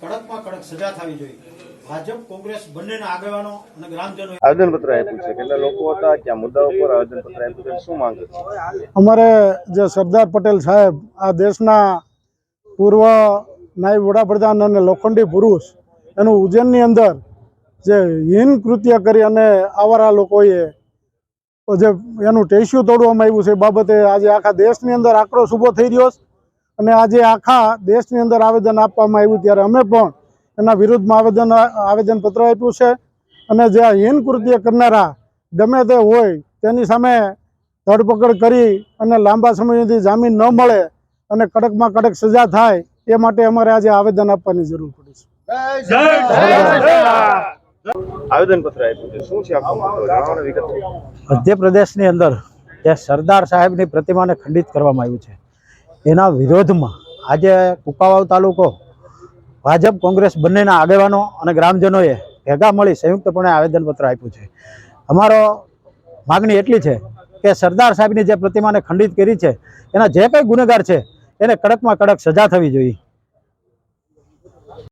સજા થવી જોઈએ. ભાજપ કોંગ્રેસ બંનેના આગેવાનો અને ગ્રામજનો આવેદનપત્ર આપ્યું છે. કેટલા લોકો હતા? ક્યાં મુદ્દાઓ પર આવેદનપત્ર આપ્યું છે? શું માંગ હતી? અમારે જે સરદાર પટેલ સાહેબ આ દેશના પૂર્વ નાયબ વડાપ્રધાન અને લોખંડી પુરુષ એનું ઉજ્જૈનની અંદર જે હીન કૃત્ય કરી અને આવારા લોકોએ જે એનું ટેસ્યુ તોડવામાં આવ્યું છે બાબતે આજે આખા દેશની અંદર આક્રોશ ઊભો થઈ રહ્યો છે. અને આજે આખા દેશની અંદર આવેદન આપવામાં આવ્યું ત્યારે અમે પણ એના વિરુદ્ધમાં આવેદન આવેદનપત્ર આપ્યું છે. અને જે આ હીન કૃત્ય કરનારા ગમે તે હોય તેની સામે ધરપકડ કરી અને લાંબા સમય સુધી જામીન ન મળે અને કડકમાં કડક સજા થાય એ માટે અમારે આજે આવેદન આપવાની જરૂર પડી છે. આવેદનપત્ર આપ્યું છે. શું મધ્યપ્રદેશની અંદર જે સરદાર સાહેબની પ્રતિમાને ખંડિત કરવામાં આવ્યું છે. એના વિરોધમાં આજે કુકાવાવ તાલુકો ભાજપ કોંગ્રેસ બંનેના આગેવાનો અને ગ્રામજનોએ ભેગા મળી સંયુક્તપણે આવેદનપત્ર આપ્યું છે. અમારો માગણી એટલી છે કે સરદાર સાહેબની જે પ્રતિમાને ખંડિત કરી છે, એના જે કંઈ ગુનેગાર છે, એને કડકમાં કડક સજા થવી જોઈએ.